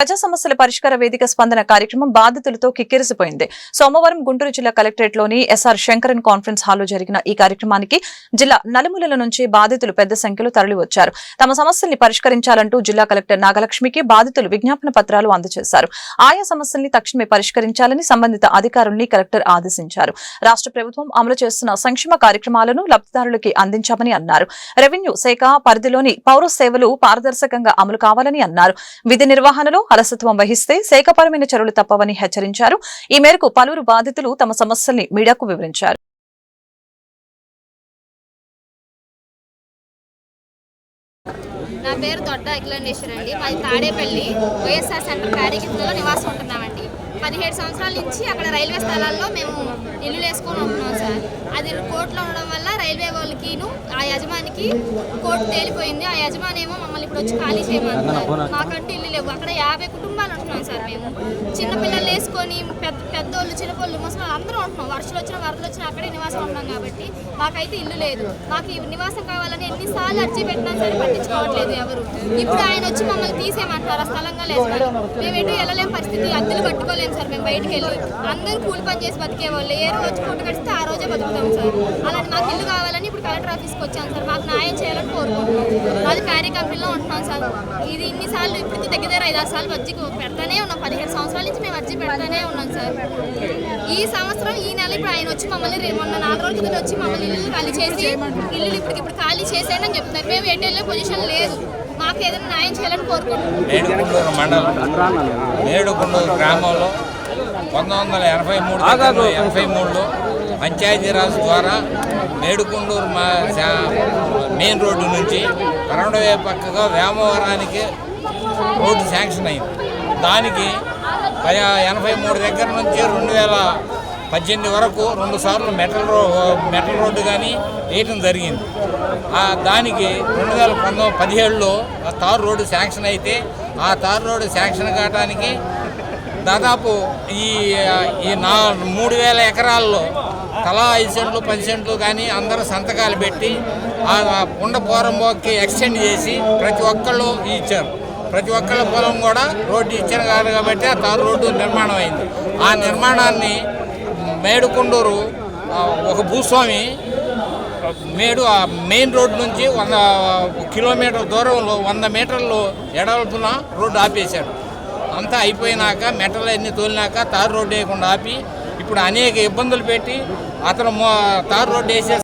ప్రజా సమస్యల పరిష్కార వేదిక స్పందన కార్యక్రమం బాధితులతో కిక్కిరిసిపోయింది. సోమవారం గుంటూరు జిల్లా కలెక్టరేట్లోని ఎస్ఆర్ శంకరన్ కాన్ఫరెన్స్ హాల్లో జరిగిన ఈ కార్యక్రమానికి జిల్లా నలుమూలల నుంచి బాధితులు పెద్ద సంఖ్యలో తరలివచ్చారు. తమ సమస్యల్ని పరిష్కరించాలంటూ జిల్లా కలెక్టర్ నాగలక్ష్మికి బాధితులు విజ్ఞాపన పత్రాలు అందజేశారు ఆయా సమస్యల్ని తక్షణమే పరిష్కరించాలని సంబంధిత అధికారుల్ని కలెక్టర్ ఆదేశించారు. రాష్ట్ర ప్రభుత్వం అమలు చేస్తున్న సంక్షేమ కార్యక్రమాలను లబ్దిదారులకి అందించామని అన్నారు. రెవెన్యూ శాఖ పరిధిలోని పౌర సేవలు పారదర్శకంగా అమలు కావాలని అన్నారు. విధి నిర్వహణలో అలసత్వం వహిస్తే శాఖపరమైన చర్యలు తప్పవని హెచ్చరించారు. ఈ మేరకు పలువురు బాధితులు తమ సమస్యల్ని మీడియాకు వివరించారు. నా పేరు దొడ్డ అఖిలండేశ్వర్ అండి మాది తాడేపల్లి. వైఎస్ఆర్ సెంటర్ కార్యకర్తలో నివాసం ఉంటున్నామండి. పదిహేడు సంవత్సరాల నుంచి అక్కడ రైల్వే స్థలాల్లో మేము ఇల్లు వేసుకొని ఉంటున్నాం సార్. అది కోర్టులో ఉండడం వల్ల రైల్వే వాళ్ళకిను ఆ యజమానికి కోర్టు తేలిపోయింది. ఆ యజమాని ఏమో మమ్మల్ని ఇప్పుడు వచ్చి ఖాళీ చేయమంటున్నారు. మాకంటూ ఇల్లు లేవు. అక్కడ యాభై కుటుంబాలు ఉంటున్నాం సార్ మేము. చిన్నపిల్లలు వేసుకొని పెద్ద పెద్దోళ్ళు చిన్నపిల్లలు ముసలి అందరూ ఉంటున్నాం. వర్షాలు వచ్చినా వరదలు వచ్చినా అక్కడే నివాసం ఉంటాం కాబట్టి మాకైతే ఇల్లు లేదు. మాకు నివాసం కావాలని ఎన్నిసార్లు అర్జీ పెట్టినా సరే పట్టించుకోవట్లేదు ఎవరు. ఇప్పుడు ఆయన వచ్చి మమ్మల్ని తీసేయమంటున్నారు. ఆ స్థలంగా లేదు. మేము ఎటు వెళ్ళలేని పరిస్థితి. అద్దెలు కట్టుకోలేము సార్? మేము బయటకు వెళ్ళి అందరూ కూలి పని చేసి బతికే వాళ్ళు ఏ రోజు పూట కడిస్తే ఆ రోజే బతుకుతాం సార్. అలాంటి మాకు ఇల్లు కావాలని ఇప్పుడు కలెక్టర్ ఆఫీస్కి వచ్చాను సార్. మాకు న్యాయం చేయాలని కోరుకుంటున్నాం. అది ప్యారీ కంపెనీలో ఉంటున్నాం సార్. ఇది ఇన్నిసార్లు ఇప్పుడు దగ్గర దగ్గర ఐదు ఆరు సార్లు అర్జీ పెడతానే ఉన్నాం. పదిహేడు సంవత్సరాల నుంచి మేము అర్జీ పెడతానే ఉన్నాం సార్. ఈ సంవత్సరం ఈ నెల ఇప్పుడు ఆయన వచ్చి మమ్మల్ని మొన్న నాలుగు రోజుల కింద వచ్చి మమ్మల్ని ఇల్లు ఖాళీ చేసి ఇల్లు ఇప్పటికి ఇప్పుడు ఖాళీ చేసేయని చెప్తున్నారు. మేము ఎటు వెళ్ళే పొజిషన్ లేదు. మాకు ఏదైనా న్యాయం చేయాలని కోరుకుంటున్నాం. మేడుకుండూరు మండలం. మేడుకుండూరు గ్రామంలో పంతొమ్మిది వందల ఎనభై మూడు ఎనభై మూడులో పంచాయతీరాజ్ ద్వారా మేడుకుండూరు మా మెయిన్ రోడ్డు నుంచి కరణవే పక్కగా వేమవరానికి రోడ్డు శాంక్షన్ అయింది. దానికి ఎనభై మూడు దగ్గర నుంచి రెండు వేల పద్దెనిమిది వరకు రెండు సార్లు మెటల్ రో మెటల్ రోడ్డు కానీ వేయటం జరిగింది. దానికి రెండు వేల పంతొమ్మిది పదిహేడులో ఆ తారు రోడ్డు శాంక్షన్ అయితే ఆ తారు రోడ్డు శాంక్షన్ కావడానికి దాదాపు ఈ ఈ నా మూడు వేల ఎకరాల్లో తలా ఐదు సెంట్లు పది సెంట్లు కానీ అందరూ సంతకాలు పెట్టి ఆ ఉండ పోరంబోకి ఎక్స్టెండ్ చేసి ప్రతి ఒక్కళ్ళు ఇచ్చారు. ప్రతి ఒక్కళ్ళ పొలం కూడా రోడ్డు ఇచ్చారు కాదు కాబట్టి ఆ తారు రోడ్డు నిర్మాణం అయింది. ఆ నిర్మాణాన్ని మేడుకొండూరు ఒక భూస్వామి. మేడు ఆ మెయిన్ రోడ్ నుంచి వంద కిలోమీటర్ దూరంలో వంద మీటర్లు ఎడవలుతున్న రోడ్డు ఆపేశాడు. అంతా అయిపోయినాక మెటల్ అన్ని తోలినాక తారు రోడ్డు వేయకుండా ఆపి ఇప్పుడు అనేక ఇబ్బందులు పెట్టి అతను మో- తారు రోడ్డు వేసే